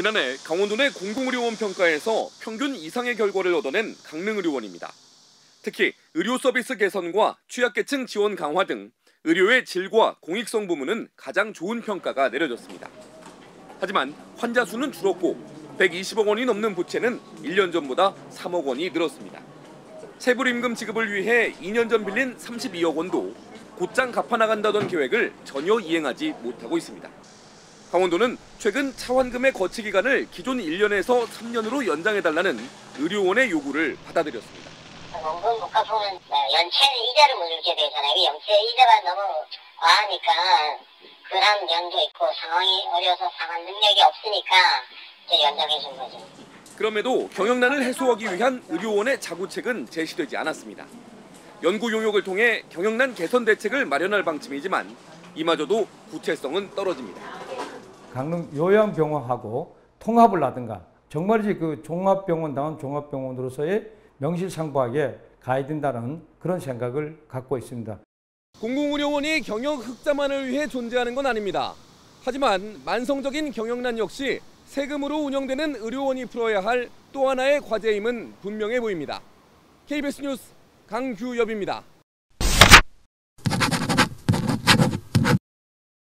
지난해 강원도 내 공공의료원 평가에서 평균 이상의 결과를 얻어낸 강릉의료원입니다. 특히 의료 서비스 개선과 취약계층 지원 강화 등 의료의 질과 공익성 부문은 가장 좋은 평가가 내려졌습니다. 하지만 환자 수는 줄었고 120억 원이 넘는 부채는 1년 전보다 3억 원이 늘었습니다. 체불임금 지급을 위해 2년 전 빌린 32억 원도 곧장 갚아 나간다던 계획을 전혀 이행하지 못하고 있습니다. 강원도는 최근 차환금의 거치 기간을 기존 1년에서 3년으로 연장해달라는 의료원의 요구를 받아들였습니다. 원금 못 갚으면 연체 이자를 물게 되잖아요. 이 연체 이자가 너무 과하니까 그랑연도 있고 상황이 어려서 상환 능력이 없으니까 이제 연장해 준 거죠. 그럼에도 경영난을 해소하기 위한 의료원의 자구책은 제시되지 않았습니다. 연구 용역을 통해 경영난 개선 대책을 마련할 방침이지만 이마저도 구체성은 떨어집니다. 강릉 요양병원하고 통합을 하든가 정말이지 그 종합병원다운 종합병원으로서의 명실상부하게 가야 된다는 그런 생각을 갖고 있습니다. 공공의료원이 경영 흑자만을 위해 존재하는 건 아닙니다. 하지만 만성적인 경영난 역시 세금으로 운영되는 의료원이 풀어야 할 또 하나의 과제임은 분명해 보입니다. KBS 뉴스 강규엽입니다.